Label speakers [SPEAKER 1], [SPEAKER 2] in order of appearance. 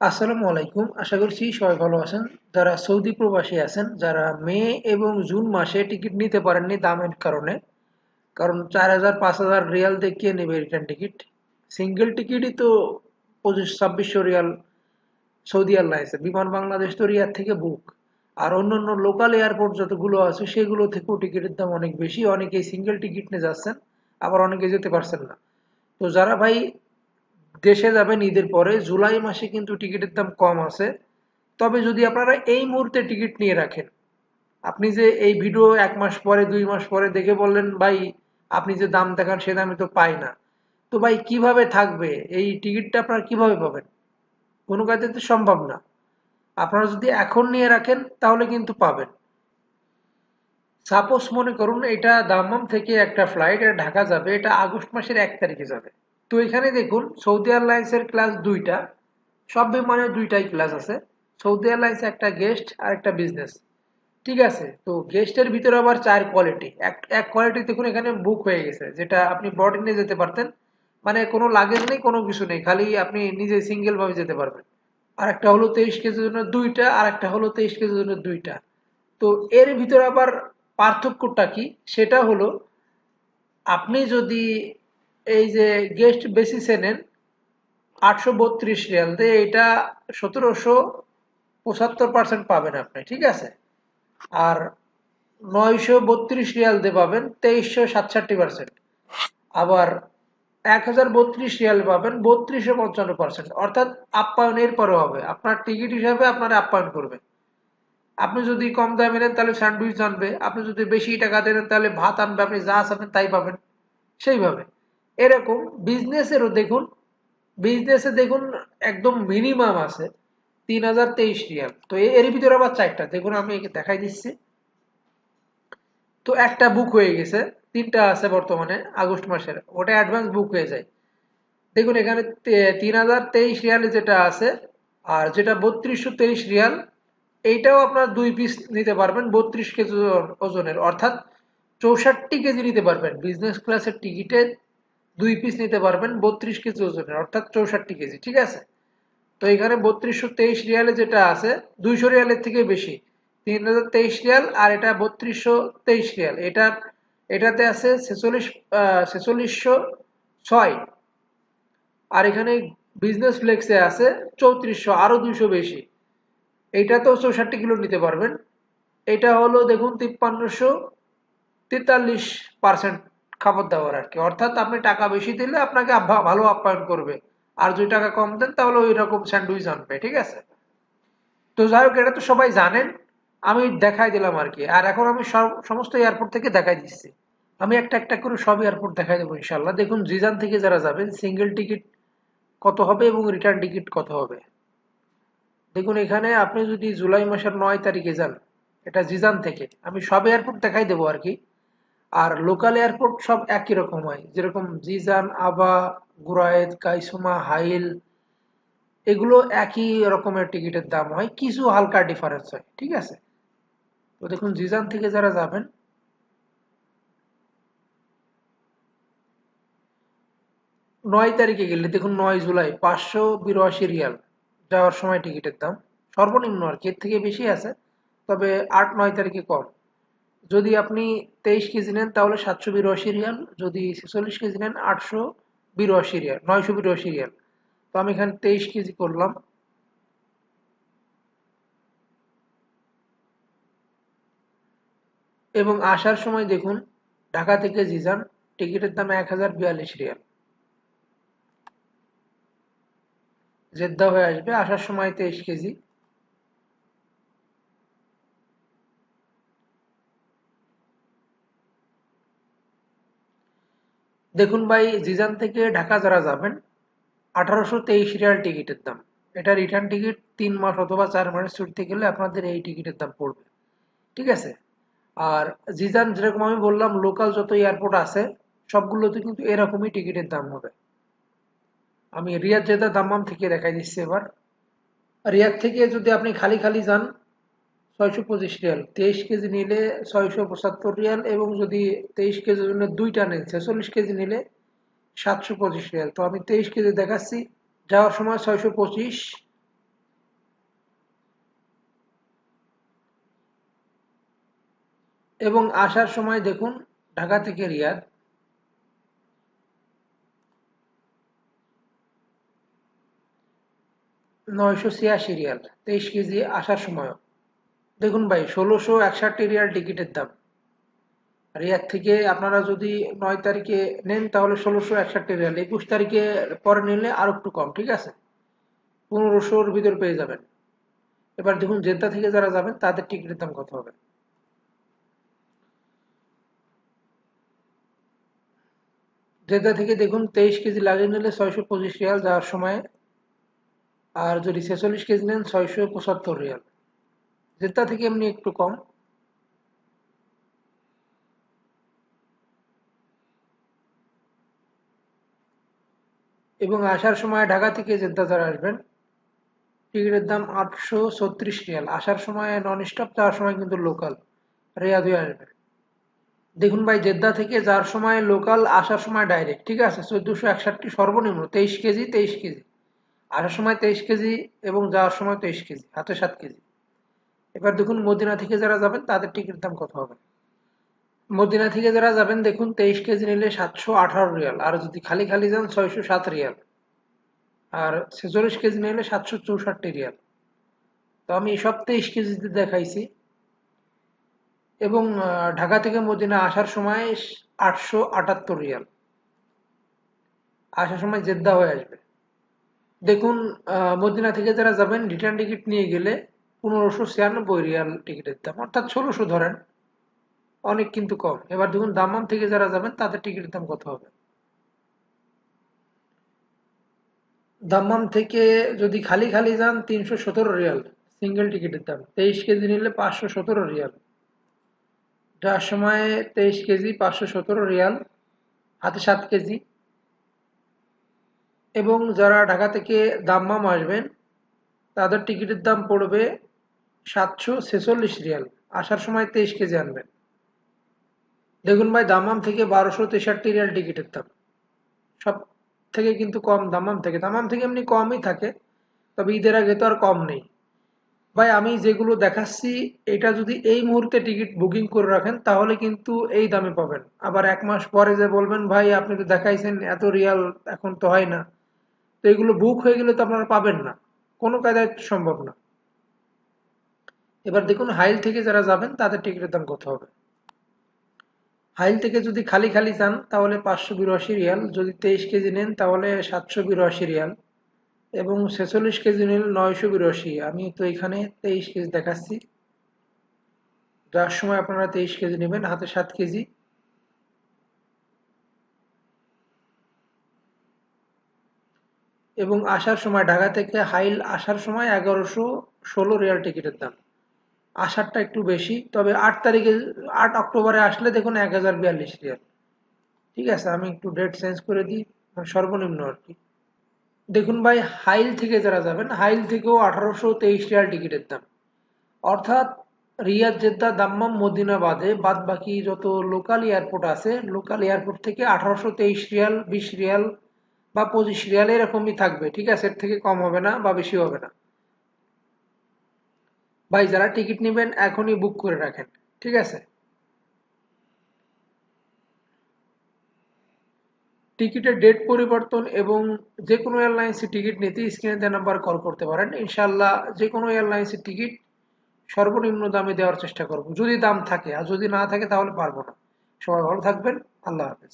[SPEAKER 1] আসসালামু আলাইকুম। আশা করছি সবাই ভালো আছেন। যারা সৌদি প্রবাসী আছেন, যারা মে এবং জুন মাসে টিকিট নিতে পারেননি দামের কারণে, কারণ চার হাজার, পাঁচ হাজার রিয়াল দেখিয়ে নেবে রিটার্ন টিকিট সিঙ্গেল টিকিটই তো পঁচিশ, ছাব্বিশশো রিয়াল সৌদি এয়ারলাইন্সে, বিমান বাংলাদেশ তো রিয়ার থেকে বুক আর অন্য অন্য লোকাল এয়ারপোর্ট যতগুলো আছে, সেগুলো থেকেও টিকিটের দাম অনেক বেশি। অনেকেই সিঙ্গেল টিকিট নিয়ে যাচ্ছেন, আবার অনেকে যেতে পারছেন না। তো যারা ভাই দেশে যাবেন ঈদের পরে, জুলাই মাসে কিন্তু টিকিটের দাম কম আছে। তবে যদি আপনারা এই মুহূর্তে টিকিট নিয়ে রাখেন, আপনি যে এই ভিডিও এক মাস পরে, দুই মাস পরে দেখে বললেন, ভাই, আপনি যে দাম দেখান, সে দামে তো পাই না। তো ভাই, কীভাবে থাকবে? এই টিকিটটা আপনারা কীভাবে পাবেন? কোনো কাজে তো সম্ভব না। আপনারা যদি এখন নিয়ে রাখেন, তাহলে কিন্তু পাবেন। সাপোজ মনে করুন, এটা দাম্মাম থেকে একটা ফ্লাইট এটা ঢাকা যাবে, এটা আগস্ট মাসের এক তারিখে যাবে। তো এখানে দেখুন, সৌদি এয়ারলাইন্সের ক্লাস দুইটা, সব বিমানের দুইটাই ক্লাস আছে। সৌদি এয়ারলাইন্স একটা গেস্ট আর একটা বিজনেস ঠিক আছে, তো গেস্টের ভিতরে আবার চার কোয়ালিটি এক এক কোয়ালিটি দেখুন এখানে বুক হয়ে গেছে, যেটা আপনি বডি নিয়ে যেতে পারতেন। মানে কোনো লাগেজ নেই, কোনো কিছু নেই, খালি আপনি নিজে সিঙ্গেল ভাবে যেতে পারবেন। আর একটা হলো তেইশ কেজির জন্য দুইটা আর একটা হলো তেইশ কেজির জন্য দুইটা। তো এর ভিতরে আবার পার্থক্যটা কি? সেটা হলো, আপনি যদি এই যে গেস্ট বেসিসে নেন, আটশো বত্রিশ রিয়াল। দিয়ে এটা সতেরোশো পঁচাত্তর পার্সেন্ট পাবেন আপনি, ঠিক আছে? আর নয়শো বত্রিশ রিয়াল দিয়ে পাবেন, তেইশশো সাতষট্টি পার্সেন্ট আবার এক হাজার বত্রিশ রিয়াল পাবেন, বত্রিশশো পঞ্চান্ন পার্সেন্ট অর্থাৎ আপ্যায়ন এরপরে হবে। আপনার টিকিট হিসাবে আপনার আপ্যায়ন করবে আপনি যদি কম দামে নেন, তাহলে স্যান্ডউইচ আনবে। আপনি যদি বেশি টাকা দেন তাহলে ভাত আনবে। আপনি যা আনবেন তাই পাবেন। সেইভাবে। এরকম বিজনেসেরও দেখুন বিজনেসে দেখুন একদম মিনিমাম আছে তিন হাজার তেইশ রিয়াল। তো এর ভিতরে আবার চারটা। দেখুন আমি একে দেখাই দিচ্ছি। তো একটা বুক হয়ে গেছে, তিনটা আছে বর্তমানে, আগস্ট মাসের। ওটা অ্যাডভান্স বুক হয়ে যায়। দেখুন এখানে তিন হাজার তেইশ রিয়ালে যেটা আছে, আর যেটা বত্রিশশো তেইশ রিয়াল, এইটাও আপনার দুই পিস নিতে পারবেন বত্রিশ কেজি ওজনের। অর্থাৎ চৌষট্টি কেজি নিতে পারবেন। বিজনেস ক্লাসের টিকিটে দুই পিস নিতে পারবেন বত্রিশ কেজি ওজনের, অর্থাৎ চৌষট্টি কেজি, ঠিক আছে? তো এখানে বত্রিশশো তেইশ রিয়ালে যেটা আছে, দুইশো রিয়ালের থেকে বেশি, তিন হাজার তেইশ রিয়াল, আর এটা বত্রিশশো তেইশ রিয়াল। এটা, এটাতে আছে ছেচল্লিশ ছেচল্লিশশো ছয়। আর এখানে বিজনেস ফ্লেক্সে আছে চৌত্রিশশো আরও দুইশো বেশি। এইটাতেও চৌষট্টি কিলো নিতে পারবেন। এটা হলো দেখুন, তিপ্পান্নশো তেতাল্লিশ পার্সেন্ট খাবার দাবার আর কি। অর্থাৎ আপনি টাকা বেশি দিলে আপনাকে ভালো আপ্যায়ন করবে। আর যদি টাকা কম দেন, তাহলে ওই রকম স্যান্ডউইচ আনবে, ঠিক আছে? তো যাই হোক, এটা তো সবাই জানেন। আমি দেখাই দিলাম আর কি। আর এখন আমি সমস্ত এয়ারপোর্ট থেকে দেখাই দিচ্ছি। আমি একটা একটা করে সব এয়ারপোর্ট দেখাই দেবো ইনশাল্লাহ দেখুন, জিজান থেকে যারা যাবেন, সিঙ্গেল টিকিট কত হবে এবং রিটার্ন টিকিট কত হবে? দেখুন, এখানে আপনি যদি জুলাই মাসের নয় তারিখে যান, এটা জিজান থেকে। আমি সব এয়ারপোর্ট দেখাই দেবো আর কি। আর লোকাল এয়ারপোর্ট সব একই রকম হয়। যেরকম জিজান, আবা গুরায়েদ কাইসুমা, হাইল, এগুলো একই রকমের টিকিটের দাম হয়। কিছু হালকা ডিফারেন্স হয়, ঠিক আছে? তো দেখুন, জিজান থেকে যারা যাবেন, নয় তারিখে গেলে, দেখুন, নয় জুলাই, পাঁচশো বিরাশি রিয়াল যাওয়ার সময় টিকিটের দাম। সর্বনিম্ন আর কি, এর থেকে বেশি আছে, তবে আট, নয় তারিখে কম। যদি আপনি তেইশ কেজি নেন, তাহলে সাতশো বিরাশি রিয়াল। যদি ছেচল্লিশ কেজি নেন, আটশো বিরাশি রিয়াল, নয়শো বিরাশি রিয়াল। তো আমি এখানে তেইশ কেজি করলাম। এবং আসার সময় দেখুন, ঢাকা থেকে জিজান, টিকিটের দাম এক হাজার বিয়াল্লিশ রিয়াল। জেদ্দা হয়ে আসবে, আসার সময় তেইশ কেজি। দেখুন ভাই, জিজান থেকে ঢাকা যারা যাবেন, আঠারোশো তেইশ রিয়াল টিকিটের দাম। এটা রিটার্ন টিকিট তিন মাস অথবা চার মাসের ছুটতে গেলে আপনাদের এই টিকিটের দাম পড়বে। ঠিক আছে? আর জিজান, যেরকম আমি বললাম লোকাল যত এয়ারপোর্ট আছে, সবগুলোতে কিন্তু এরকমই টিকিটের দাম হবে। আমি রিয়াদ জেদা দাম্মাম থেকে দেখাই দিচ্ছি এবার। রিয়াদ থেকে যদি আপনি খালি খালি যান ছয়শো পঁচিশ রিয়াল। তেইশ কেজি নিলে ছয়শো পঁচাত্তর রিয়াল এবং যদি তেইশ কেজি জন্য দুইটা নেন ছেচল্লিশ কেজি নিলে সাতশো পঁচিশ রিয়াল। তো আমি তেইশ কেজি দেখাচ্ছি। যাওয়ার সময় ছয়শো পঁচিশ। এবং আসার সময় দেখুন, ঢাকা থেকে রিয়াদ। নয়শো ছিয়াশি রিয়াল, তেইশ কেজি আসার সময়ও। দেখুন ভাই, ষোলোশো একষট্টি রিয়াল টিকিটের দাম। রিয়াদ থেকে আপনারা যদি নয় তারিখে নেন, তাহলে ষোলোশো একষট্টি রিয়াল। একুশ তারিখে পরে নিলে আরও একটু কম, ঠিক আছে? পনেরোশোর ভিতর পেয়ে যাবেন। এবার দেখুন, জেদ্দা থেকে যারা যাবেন, তাদের টিকিটের দাম কত হবে? জেদ্দা থেকে দেখুন, তেইশ কেজি লাগিয়ে নিলে ছয়শো পঁচিশ রিয়াল যাওয়ার সময়। আর যদি ছেচল্লিশ কেজি নেন, ছয়শো পঁচাত্তর রিয়াল। জেদ্দা থেকে এমনি একটু কম। এবং আসার সময় ঢাকা থেকে জেদ্দা যারা আসবেন। টিকিটের দাম আটশো ছত্রিশ রিয়াল। আসার সময় নন স্টপ যাওয়ার সময় কিন্তু লোকাল রিয়াদ হয়ে আসবে। দেখুন ভাই, জেদ্দা থেকে যাওয়ার সময় লোকাল আসার সময় ডাইরেক্ট ঠিক আছে? চোদ্দশো একষট্টি সর্বনিম্ন, তেইশ কেজি তেইশ কেজি। আসার সময় তেইশ কেজি এবং যাওয়ার সময় তেইশ কেজি হাতে সাত কেজি। এবার দেখুন, মদিনা থেকে যারা যাবেন, তাদের টিকিট দাম কত হবে? মদিনা থেকে যারা যাবেন, দেখুন, তেইশ কেজি নিলে সাতশো আঠারো রিয়াল। আর যদি খালি খালি যান, ছয়শো সাত রিয়াল। আর ছেচল্লিশ কেজি নিলে সাতশো চৌষট্টি রিয়াল। তো আমি সব তেইশ কেজিতে দেখাইছি। এবং ঢাকা থেকে মদিনা আসার সময় আটশো আটাত্তর রিয়াল। আসার সময় জেদ্দা হয়ে আসবে। দেখুন মদিনা থেকে যারা যাবেন রিটার্ন টিকিট নিয়ে গেলে পনেরোশো ছিয়ানব্বই রিয়াল টিকিটের দাম। অর্থাৎ ষোলোশো ধরেন। অনেক কিন্তু কম। এবার দেখুন দামাম থেকে যারা যাবেন, তাদের টিকিটের দাম কত হবে? দাম্মাম থেকে যদি খালি খালি যান, তিনশো সতেরো রিয়াল সিঙ্গেল টিকিটের দাম। তেইশ কেজি নিলে পাঁচশো সতেরো রিয়াল। যার সময় তেইশ কেজি, পাঁচশো সতেরো রিয়াল, হাতে সাত কেজি। এবং যারা ঢাকা থেকে দাম্মাম আসবেন, তাদের টিকিটের দাম পড়বে সাতশো ছেচল্লিশ রিয়াল। আসার সময় তেইশ কেজি আনবেন। দেখুন ভাই, দামাম থেকে বারোশো তেষট্টি রিয়াল টিকিটের দাম। সব থেকে কিন্তু কম দামাম থেকে। দামাম থেকে এমনি কমই থাকে, তবে ঈদের আগে তো আর কম নেই। ভাই, আমি যেগুলো দেখাচ্ছি, এটা যদি এই মুহূর্তে টিকিট বুকিং করে রাখেন, তাহলে কিন্তু এই দামে পাবেন। আবার এক মাস পরে যে বলবেন, ভাই, আপনি তো দেখাইছেন, এত রিয়াল এখন তো হয় না। তো এগুলো বুক হয়ে গেলে তো আপনারা পাবেন না। কোনো কায়দায় সম্ভব না। এবার দেখুন, হাইল থেকে যারা যাবেন, তাদের টিকিটের দাম কত হবে। হাইল থেকে যদি খালি খালি চান তাহলে পাঁচশো বিরাশি রিয়াল। যদি তেইশ কেজি নেন, তাহলে সাতশো বিরাশি রিয়াল। এবং ছেচল্লিশ কেজি নিল নয়শো বিরাশি। আমি তো এখানে তেইশ কেজি দেখাচ্ছি। যার সময় আপনারা তেইশ কেজি নেবেন, হাতে সাত কেজি। এবং আসার সময়, ঢাকা থেকে হাইল আসার সময় এগারোশো ষোলো রিয়াল টিকিটের দাম। আসারটা একটু বেশি, তবে আট তারিখে, আট অক্টোবরে আসলে দেখুন এক হাজার বিয়াল্লিশ রিয়াল। ঠিক আছে, আমি একটু ডেট চেঞ্জ করে দিই মানে সর্বনিম্ন আর কি। দেখুন ভাই, হাইল থেকে যারা যাবেন, হাইল থেকেও আঠারোশো তেইশ রিয়াল টিকিটের দাম। অর্থাৎ রিয়াদ জেদ্দা দাম্মাম মদিনা বাদে বাদ বাকি যত লোকাল এয়ারপোর্ট আছে লোকাল এয়ারপোর্ট থেকে আঠারোশো তেইশ রিয়াল, বিশ রিয়াল বা পঁচিশ রিয়াল এরকমই থাকবে। ঠিক আছে, এর থেকে কম হবে না বা বেশি হবে না। ভাই, যারা টিকিট নেবেন এখনই বুক করে রাখেন, ঠিক আছে? টিকিটের ডেট পরিবর্তন এবং যে কোনো এয়ারলাইন্সের টিকিট নিতে স্ক্রিনে দেওয়া নাম্বার কল করতে পারেন। ইনশাল্লাহ যে কোনো এয়ারলাইন্সের টিকিট সর্বনিম্ন দামে দেওয়ার চেষ্টা করব। যদি দাম থাকে, আর যদি না থাকে তাহলে পারব না। সবাই ভালো থাকবেন। আল্লাহ হাফেজ।